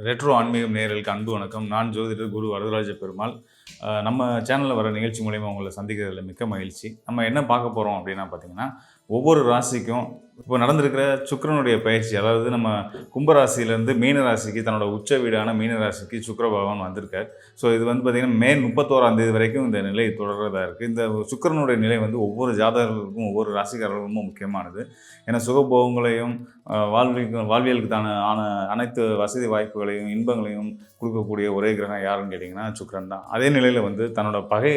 Retro ஆன்மீகம் நேரலுக்கு அன்பு வணக்கம். நான் ஜோதிடர் குரு வரதராஜ பெருமாள். நம்ம சேனலில் வர நிகழ்ச்சி மூலயமா உங்களை சந்திக்கிறதுல மிக்க மகிழ்ச்சி. நம்ம என்ன பார்க்க போகிறோம் அப்படின்னா பார்த்தீங்கன்னா ஒவ்வொரு ராசிக்கும் இப்போ நடந்திருக்கிற சுக்கரனுடைய பயிற்சி அதாவது நம்ம கும்பராசியிலேருந்து மீன ராசிக்கு தன்னோட உச்ச வீடான மீன ராசிக்கு பகவான் வந்திருக்கார். ஸோ இது வந்து பார்த்திங்கன்னா மே முப்பத்தோராம் தேதி வரைக்கும் இந்த நிலை தொடர்றதா இருக்குது இந்த சுக்கிரனுடைய நிலை வந்து ஒவ்வொரு ஜாதகர்களுக்கும் ஒவ்வொரு ராசிக்காரர்களுக்கும் முக்கியமானது. ஏன்னா சுகபோகங்களையும் அஹ், வாழ்வியலுக்கு தான ஆன அனைத்து வசதி வாய்ப்புகளையும் இன்பங்களையும் கொடுக்கக்கூடிய ஒரே கிரகம் யாருன்னு கேட்டிங்கன்னா சுக்கரன் தான். அதே நிலையில் வந்து தன்னோட பகை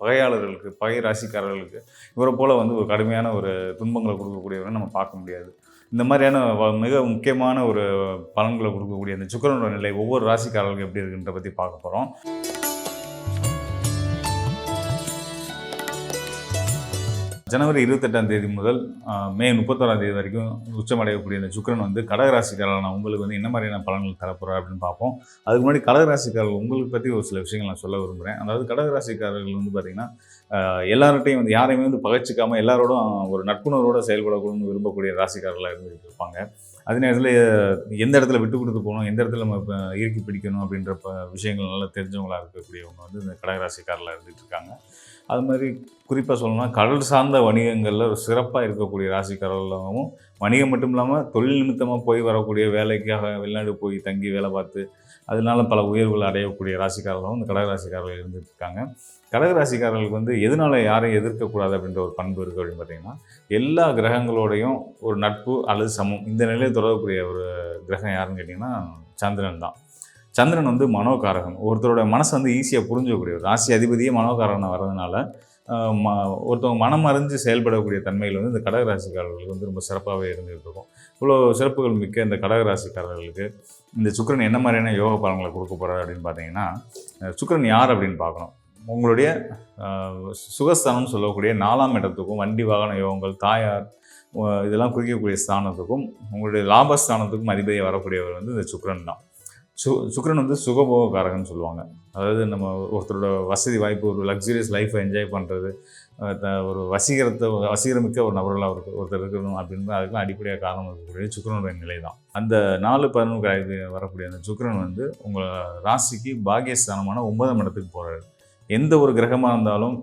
பகையாளர்களுக்கு பகை ராசிக்காரர்களுக்கு இவரை போல் வந்து ஒரு கடுமையான ஒரு துன்பங்களை கொடுக்கக்கூடியவரை நம்ம பார்க்க முடியாது. இந்த மாதிரியான வ- மிக முக்கியமான ஒரு பலன்களை கொடுக்கக்கூடிய அந்த சுக்கரனோட நிலை ஒவ்வொரு ராசிக்காரர்களுக்கும் எப்படி இருக்குன்ற பற்றி பார்க்க போகிறோம் ஜனவரி இருபத்தெட்டாம் தேதி முதல் மே முப்பத்தோராம் தேதி வரைக்கும் உச்சமடையக்கூடிய இந்த சுக்கரன் வந்து கடகராசிக்காரர்களான உங்களுக்கு வந்து என்ன மாதிரியான பலன்கள் தரப்போகிறா அப்படின்னு பார்ப்போம். அதுக்கு முன்னாடி கடகராசிக்காரர்கள் உங்களுக்கு பற்றி ஒரு சில விஷயங்கள் நான் சொல்ல விரும்புகிறேன் அதாவது கடகராசிக்காரர்கள் வந்து பார்த்திங்கன்னா எல்லார்ட்டையும் வந்து யாரையுமே வந்து பகச்சிக்காமல் எல்லாரோடும் ஒரு நட்புணர்வோடு செயல்படக்கூடாதுன்னு விரும்பக்கூடிய ராசிக்காரர்களாக இருந்துகிட்டு இருப்பாங்க அதே நேரத்தில் எந்த இடத்துல விட்டு கொடுத்து போகணும் எந்த இடத்துல நம்ம இப்போ இறுக்கி பிடிக்கணும் அப்படின்ற ப விஷயங்கள் நல்லா தெரிஞ்சவங்களாக இருக்கக்கூடியவங்க வந்து இந்த கடகராசிக்காரர்களாக இருந்துகிட்டு இருக்காங்க. அது மாதிரி குறிப்பாக சொல்லணும்னா கடல் சார்ந்த வணிகங்களில் ஒரு சிறப்பாக இருக்கக்கூடிய ராசிக்காரர்களாகவும் வணிகம் மட்டும் இல்லாமல் தொழில் நிமித்தமாக போய் வரக்கூடிய வேலைக்காக வெளிநாடு போய் தங்கி வேலை பார்த்து அதனால பல உயர்வுகள் அடையக்கூடிய ராசிக்காரர்களும் இந்த கடகராசிக்காரர்கள் இருந்துட்டு இருக்காங்க கடகராசிக்காரர்களுக்கு வந்து எதனால யாரையும் எதிர்க்கக்கூடாது அப்படின்ற ஒரு பண்பு இருக்குது அப்படின்னு பார்த்தீங்கன்னா எல்லா கிரகங்களோடையும் ஒரு நட்பு அல்லது சமம். இந்த நிலையில் தொடரக்கூடிய ஒரு கிரகம் யாருன்னு கேட்டிங்கன்னா சந்திரன் தான். சந்திரன் வந்து மனோகாரகன் ஒருத்தரோட மனசை வந்து ஈஸியாக புரிஞ்சக்கூடியவர் ராசி அதிபதியே மனோகாரகனாக வர்றதுனால ம ஒருத்தவங்க மனம் அறிஞ்சு செயல்படக்கூடிய தன்மையில் வந்து இந்த கடகராசிக்காரர்களுக்கு வந்து ரொம்ப சிறப்பாகவே இருந்துகிட்டு இருக்கும். இவ்வளோ சிறப்புகள் மிக்க இந்த கடகராசிக்காரர்களுக்கு இந்த சுக்கிரன் என்ன மாதிரியான யோக பலன்களை கொடுக்க போகிறார் அப்படின்னு பார்த்தீங்கன்னா சுக்கரன் யார் அப்படின்னு பார்க்கணும் உங்களுடைய சுகஸ்தானம்னு சொல்லக்கூடிய நாலாம் இடத்துக்கும் வண்டி வாகன யோகங்கள் தாயார் இதெல்லாம் குறிக்கக்கூடிய ஸ்தானத்துக்கும் உங்களுடைய லாபஸ்தானத்துக்கும் அதிபதியாக வரக்கூடியவர் வந்து இந்த சுக்கரன் தான். சு சுக்கரன் வந்து சுகபோகக்காரகன்னு சொல்லுவாங்க. அதாவது நம்ம ஒருத்தரோட வசதி வாய்ப்பு ஒரு லக்ஸுரியஸ் லைஃப்பை என்ஜாய் பண்ணுறது ஒரு வசீகரத்தை வசீகரமிக்க ஒரு நபர்களாக ஒரு ஒருத்தர் இருக்கணும் அப்படின்னு அதுக்கெல்லாம் அடிப்படையாக காரணம் இருக்கக்கூடிய சுக்கரனுடைய நிலை தான். அந்த நாலு பதினொன்று வரக்கூடிய அந்த சுக்கரன் வந்து உங்கள் ராசிக்கு பாகியஸ்தானமான ஒன்பதாம் இடத்துக்கு போகிறாரு எந்த ஒரு கிரகமாக இருந்தாலும்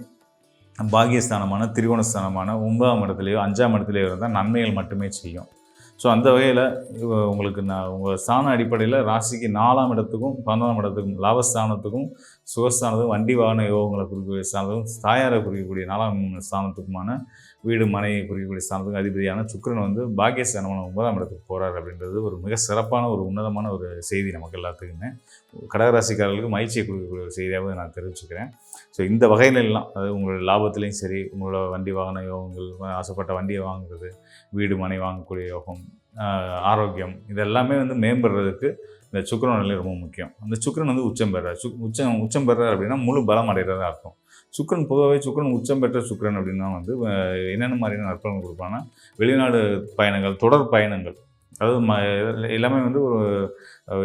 பாகியஸ்தானமான திரிகோணஸ்தானமான ஒன்பதாம் இடத்துலையோ அஞ்சாம் இடத்துலையோ இருந்தால் நன்மைகள் மட்டுமே செய்யும். ஸோ அந்த வகையில் உங்களுக்கு நான் உங்கள் ஸ்தான அடிப்படையில் ராசிக்கு நாலாம் இடத்துக்கும் பதினொன்றாம் இடத்துக்கும் லாபஸ்தானத்துக்கும் சுகஸ்தானத்துக்கும் வண்டி வாகன யோகங்களை குறிக்கக்கூடிய ஸ்தானத்துக்கும் தாயாரை குறிக்கக்கூடிய நாலாம் ஸ்தானத்துக்குமான வீடு மனையை குறிக்கக்கூடிய ஸ்தானத்துக்கும் அதிபதியான சுக்கரன் வந்து பாக்கியஸ்தானமான ஒன்பதாம் இடத்துக்கு போகிறார் அப்படின்றது ஒரு மிக சிறப்பான ஒரு உன்னதமான ஒரு செய்தி நமக்கு எல்லாத்துக்குமே. கடகராசிக்காரர்களுக்கு மகிழ்ச்சியை கொடுக்கக்கூடிய ஒரு செய்தியாகவும் நான் தெரிவிச்சுக்கிறேன். ஸோ இந்த வகையிலெல்லாம் அதாவது உங்களோட லாபத்துலேயும் சரி உங்களோட வண்டி வாகன யோகங்கள் ஆசைப்பட்ட வண்டியை வாங்குறது வீடு மனை வாங்கக்கூடிய யோகம் ஆரோக்கியம் இதெல்லாமே வந்து மேம்படுறதுக்கு இந்த சுக்கரன் நிலை ரொம்ப முக்கியம். அந்த சுக்கிரன் வந்து உச்சம் பெறார். சு உச்சம் உச்சம் பெறார் அப்படின்னா முழு பலம் அடைகிறதா அர்த்தம். சுக்கிரன் பொதுவாகவே சுக்கிரன் உச்சம் பெற்ற சுக்கரன் அப்படின்னா வந்து என்னென்ன மாதிரியான அற்புதங்கள் கொடுப்பாங்கன்னா வெளிநாடு பயணங்கள் தொடர் பயணங்கள். அதாவது ம எல்லாமே வந்து ஒரு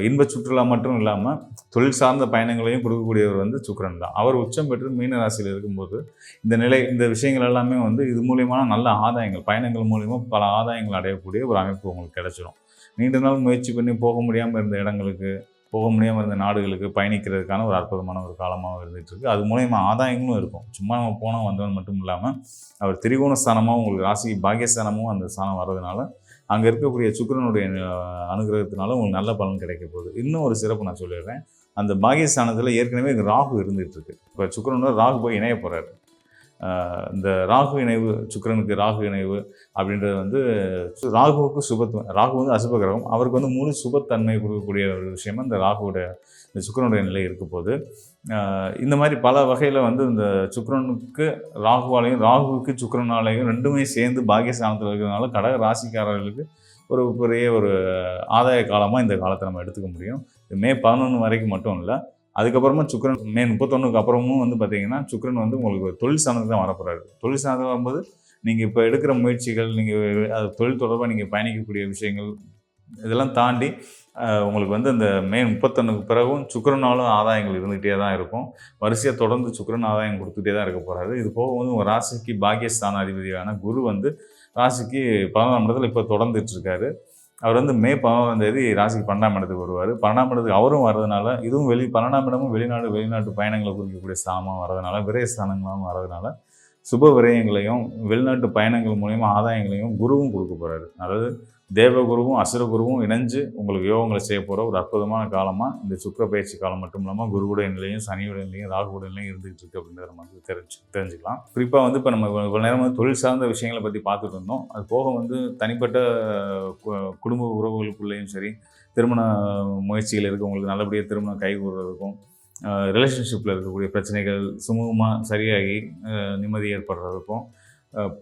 இன்ப சுற்றுலா மட்டும் இல்லாமல் தொழில் சார்ந்த பயணங்களையும் கொடுக்கக்கூடியவர் வந்து சுக்கரன் தான். அவர் உச்சம் பெற்று மீன ராசியில் இருக்கும்போது இந்த நிலை இந்த விஷயங்கள் எல்லாமே வந்து இது மூலியமான நல்ல ஆதாயங்கள் பயணங்கள் மூலியமாக பல ஆதாயங்கள் அடையக்கூடிய ஒரு அமைப்பு உங்களுக்கு கிடைச்சிடும் நீண்ட நாள் முயற்சி பண்ணி போக முடியாமல் இருந்த இடங்களுக்கு போக முடியாமல் இருந்த நாடுகளுக்கு பயணிக்கிறதுக்கான ஒரு அற்புதமான ஒரு காலமாக இருந்துகிட்ருக்கு அது மூலயமா ஆதாயங்களும் இருக்கும். சும்மா நம்ம போனால் வந்தவன் மட்டும் இல்லாமல் அவர் திரிகோண ஸ்தானமாக உங்களுக்கு ராசி பாகியஸ்தானமும் அந்த ஸ்தானம் வர்றதுனால அங்கே இருக்கக்கூடிய சுக்கரனுடைய அனுகிரகத்தினால உங்களுக்கு நல்ல பலன் கிடைக்க போகுது. இன்னும் ஒரு சிறப்பு நான் சொல்லிடுறேன். அந்த பாகியஸ்தானத்தில் ஏற்கனவே ராகு இருந்துகிட்ருக்கு இப்போ சுக்கரனோட ராகு போய் இணைய போகிறாரு இந்த ராகு இணைவு சுக்கரனுக்கு ராகு இணைவு அப்படின்றது வந்து ராகுவுக்கு சுபத்துவம் ராகு வந்து அசுப கிரகம். அவருக்கு வந்து முழு சுபத்தன்மை கொடுக்கக்கூடிய ஒரு விஷயமா இந்த ராகுவோட இந்த சுக்கரனுடைய நிலை இருக்க போது இந்த மாதிரி பல வகையில் வந்து இந்த சுக்கரனுக்கு ராகுவாலையும் ராகுவுக்கு சுக்கரனாலையும் ரெண்டுமே சேர்ந்து பாகியஸ்தானத்தில் இருக்கிறதுனால கடக ராசிக்காரர்களுக்கு ஒரு பெரிய ஒரு ஆதாய காலமாக இந்த காலத்தை நம்ம எடுத்துக்க முடியும். இது மே பதினொன்று வரைக்கும் மட்டும் இல்லை அதுக்கப்புறமா சுக்கரன் மே முப்பத்தொன்னுக்கு அப்புறமும் வந்து பார்த்தீங்கன்னா சுக்கிரன் வந்து உங்களுக்கு தொழில் சார்ந்து தான் வரப்போறாரு. தொழில் சார்ந்து வரும்போது நீங்கள் இப்போ எடுக்கிற முயற்சிகள் நீங்கள் அது தொழில் தொடர்பாக நீங்கள் பயணிக்கக்கூடிய விஷயங்கள் இதெல்லாம் தாண்டி உங்களுக்கு வந்து அந்த மே முப்பத்தொன்னுக்கு பிறகும் சுக்கரனாலும் ஆதாயங்கள் இருந்துகிட்டே தான் இருக்கும். வரிசையாக தொடர்ந்து சுக்கிரன் ஆதாயம் கொடுத்துட்டே தான் இருக்க போகிறாரு இது போக வந்து உங்கள் ராசிக்கு பாக்கியஸ்தான அதிபதியான குரு வந்து ராசிக்கு பதினொன்றாம் இடத்துல இப்போ தொடர்ந்துட்டு இருக்காரு. அவர் வந்து மே பதினோராம் தேதி ராசிக்கு பன்னெண்டாம் இடத்துக்கு வருவார். பன்னெண்டாம் இடத்துக்கு அவரும் வர்றதுனால இதுவும் வெளி பன்னெண்டாம் இடமும் வெளிநாடு வெளிநாட்டு பயணங்களை குறிக்கக்கூடிய ஸ்தானமாக வர்றதுனால விரய ஸ்தானங்களாகவும் வர்றதுனால சுப விரயங்களையும் வெளிநாட்டு பயணங்கள் மூலயமா ஆதாயங்களையும் குருவும் கொடுக்க போகிறாரு அதாவது தேவகுருவும் அசுரகுருவும் இணைஞ்சு உங்களுக்கு யோகங்களை செய்ய போகிற ஒரு அற்புதமான காலமாக இந்த சுக்கர பயிற்சி காலம் மட்டும் இல்லாமல் குருவுடைய நிலையும் சனியுடைய நிலையும் ராகுடைய நிலையும் இருந்துகிட்டு இருக்கு அப்படின்றத நம்ம வந்து தெரிஞ்சு தெரிஞ்சுக்கலாம். குறிப்பாக வந்து இப்போ நம்ம இவ்வளோ நேரம் வந்து தொழில் சார்ந்த விஷயங்களை பற்றி பார்த்துட்டு இருந்தோம். அது போக வந்து தனிப்பட்ட கு- குடும்ப உறவுகளுக்குள்ளேயும் சரி திருமண முயற்சிகள் இருக்கவங்களுக்கு நல்லபடியாக திருமணம் கைகூடுறதுக்கும் ரிலேஷன்ஷிப்பில் இருக்கக்கூடிய பிரச்சனைகள் சுமூகமாக சரியாகி நிம்மதி ஏற்படுறதுக்கும்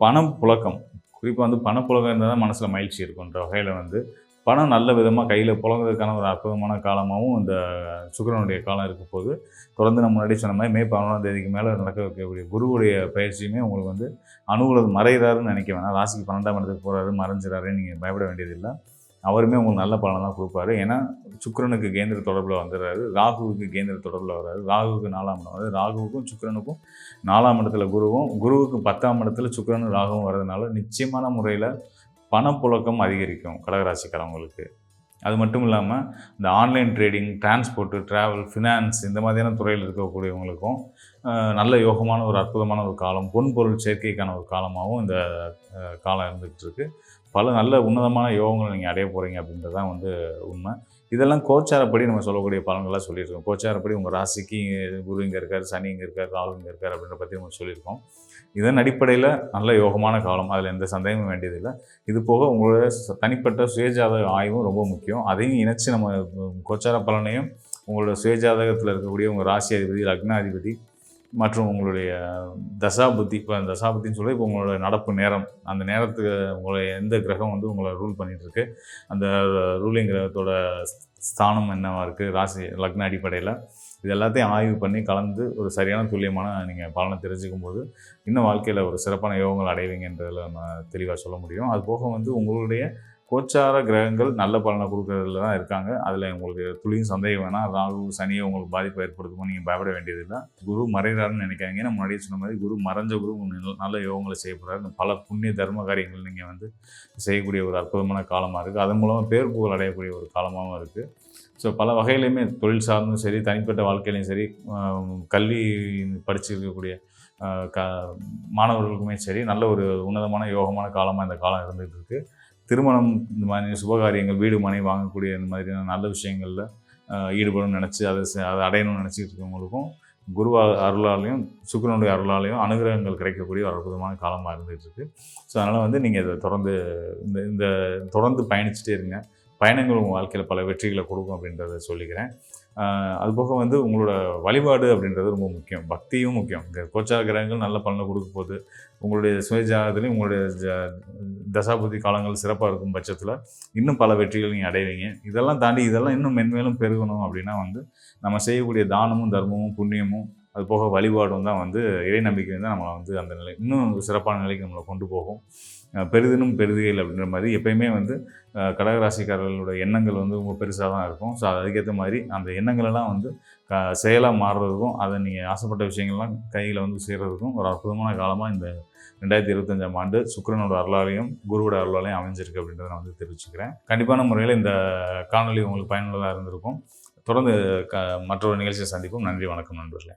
பணம் புழக்கம் குறிப்பாக வந்து பணப்புழக்கம் இருந்தால் தான் மனசில் மகிழ்ச்சி இருக்குன்ற வகையில் வந்து பணம் நல்ல விதமாக கையில் புழங்குறதுக்கான ஒரு அற்புதமான காலமாகவும் இந்த சுக்கரனுடைய காலம் இருக்க போது தொடர்ந்து நம்ம முன்னாடி சொன்ன மாதிரி மே பதினொன்றாம் தேதிக்கு மேலே நடக்க வைக்கக்கூடிய குருவுடைய பயிற்சியுமே உங்களுக்கு வந்து அனுகூலம் மறைகிறாருன்னு நினைக்க வேணாம். ராசிக்கு பன்னெண்டாம் இடத்துக்கு போகிறாரு மறைஞ்சிடாருன்னு நீங்கள் பயப்பட வேண்டியதில்லை. அவருமே உங்களுக்கு நல்ல பலனை தான் கொடுப்பாரு. ஏன்னா சுக்கரனுக்கு கேந்திர தொடர்பில் வந்துடுறாரு ராகுவுக்கு கேந்திர தொடர்பில் வர்றாரு ராகுவுக்கு நாலாம் இடம் வருது ராகுவுக்கும் சுக்கிரனுக்கும் நாலாம் இடத்துல குருவும் குருவுக்கு பத்தாம் இடத்துல சுக்கரனும் ராகுவும் வர்றதுனால நிச்சயமான முறையில் பணப்புழக்கம் அதிகரிக்கும் கடகராசிக்காரவங்களுக்கு. அது மட்டும் இல்லாமல் இந்த online trading transport travel finance இந்த மாதிரியான துறையில் இருக்கக்கூடியவங்களுக்கும் நல்ல யோகமான ஒரு அற்புதமான ஒரு காலம் பொன் பொருள் சேர்க்கைக்கான ஒரு காலமாகவும் இந்த காலம் இருந்துகிட்டு இருக்கு பல நல்ல உன்னதமான யோகங்களை நீங்கள் அடைய போகிறீங்க அப்படின்றது தான் வந்து உண்மை. இதெல்லாம் கோச்சாரப்படி நம்ம சொல்லக்கூடிய பலன்களாக சொல்லியிருக்கோம். கோச்சாரப்படி உங்கள் ராசிக்கு குரு இங்கே இருக்கார் சனி இங்கே இருக்கார் ராகு இங்கே இருக்கார் அப்படின்ற பற்றி நம்ம சொல்லியிருக்கோம். இதன் அடிப்படையில் நல்ல யோகமான காலம். அதில் எந்த சந்தேகமும் வேண்டியதில்லை. இது போக உங்களோட தனிப்பட்ட சுயஜாதக ஆய்வும் ரொம்ப முக்கியம். அதையும் இணைச்சு நம்ம கோச்சார பலனையும் உங்களோட சுயஜாதகத்தில் இருக்கக்கூடிய உங்கள் ராசி அதிபதி லக்னாதிபதி மற்றும் உங்களுடைய தசாபுத்தி இப்போ தசாபுத்தின்னு சொல்லி இப்போ உங்களோட நடப்பு நேரம். அந்த நேரத்துக்கு உங்களை எந்த கிரகம் வந்து உங்களை ரூல் பண்ணிகிட்ருக்கு அந்த ரூலிங் கிரகத்தோட ஸ்தானம் என்னவாக இருக்குது ராசி லக்ன அடிப்படையில். இது எல்லாத்தையும் ஆய்வு பண்ணி கலந்து ஒரு சரியான துல்லியமான நீங்கள் பலனை தெரிஞ்சுக்கும் போது இன்னும் வாழ்க்கையில் ஒரு சிறப்பான யோகங்கள் அடைவீங்கன்றதில் நம்ம தெளிவாக சொல்ல முடியும். அது போக வந்து உங்களுடைய கோச்சார கிரகங்கள் நல்ல பலனை கொடுக்கறதுல தான் இருக்காங்க. அதில் உங்களுக்கு துளியும் சந்தேகம் வேணாம். ராகு சனியை உங்களுக்கு பாதிப்பு ஏற்படுத்துமோ நீங்கள் பயப்பட வேண்டியதில்லை. குரு மறைகிறாருன்னு நினைக்காங்க நான் முன்னாடியே சொன்ன மாதிரி குரு மறைஞ்ச குரு நல்ல யோகங்களை செய்யப்படுறாரு பல புண்ணிய தர்ம காரியங்கள் நீங்கள் வந்து செய்யக்கூடிய ஒரு அற்புதமான காலமாக இருக்குது அதன் மூலமாக பேர் புகழ் அடையக்கூடிய ஒரு காலமாகவும் இருக்குது ஸோ பல வகையிலையுமே தொழில் சார்ந்தும் சரி தனிப்பட்ட வாழ்க்கையிலையும் சரி கல்வி படிச்சிருக்கக்கூடிய க மாணவர்களுக்குமே சரி நல்ல ஒரு உன்னதமான யோகமான காலமாக இந்த காலம் இருந்துகிட்டு இருக்குது திருமணம் இந்த மாதிரி சுபகாரியங்கள் வீடு மனை வாங்கக்கூடிய இந்த மாதிரியான நல்ல விஷயங்களில் ஈடுபடணும்னு நினச்சி அதை அதை அடையணும்னு நினச்சிக்கிட்டு இருக்கவங்களுக்கும் குரு அருளாலையும் சுக்கிரனுடைய அருளாலையும் அனுகிரகங்கள் கிடைக்கக்கூடிய ஒரு அற்புதமான காலமாக இருந்துகிட்ருக்கு ஸோ அதனால் வந்து நீங்கள் இதை தொடர்ந்து இந்த இந்த தொடர்ந்து பயணிச்சுட்டே இருங்க. பயணங்கள் உங்கள் வாழ்க்கையில் பல வெற்றிகளை கொடுக்கும் அப்படின்றத சொல்லிக்கிறேன். அதுபோக அது போக வந்து உங்களோட வழிபாடு அப்படின்றது ரொம்ப முக்கியம். பக்தியும் முக்கியம். இந்த கோச்சார கிரகங்கள் நல்ல பலனை கொடுக்க போகுது. உங்களுடைய சுயஜாதத்துலேயும் உங்களுடைய ஜ- காலங்கள் சிறப்பாக இருக்கும் பட்சத்தில் இன்னும் பல வெற்றிகள் நீங்கள் அடைவீங்க. இதெல்லாம் தாண்டி இதெல்லாம் இன்னும் மென்மேலும் பெருகணும் அப்படின்னா வந்து நம்ம செய்யக்கூடிய தானமும் தர்மமும் புண்ணியமும் அது போக வழிபாடும் தான் வந்து இறை நம்பிக்கை தான் நம்மளை வந்து அந்த நிலை இன்னும் சிறப்பான நிலைக்கு நம்மளை கொண்டு போகும். பெரிதினும் பெருதுகையில் அப்படின்ற மாதிரி எப்பயுமே வந்து கடகராசிக்காரர்களோட எண்ணங்கள் வந்து ரொம்ப பெருசாக தான் இருக்கும். ஸோ அதுக்கேற்ற மாதிரி அந்த எண்ணங்களெல்லாம் வந்து க செயலாக மாறுறதுக்கும் அதை நீங்கள் ஆசைப்பட்ட விஷயங்கள்லாம் கையில் வந்து சேர்கிறதுக்கும் ஒரு அற்புதமான காலமாக இந்த ரெண்டாயிரத்தி இருபத்தஞ்சாம் ஆண்டு சுக்கிரனோட அருளாலையும் குருவோட அருளாலையும் அமைஞ்சிருக்கு அப்படின்றத நான் வந்து தெரிவிச்சுக்கிறேன். கண்டிப்பான முறையில் இந்த காணொளி உங்களுக்கு பயனுள்ளதாக இருந்திருக்கும். தொடர்ந்து க மற்றொரு நிகழ்ச்சியை சந்திப்போம். நன்றி வணக்கம் நண்பர்களே.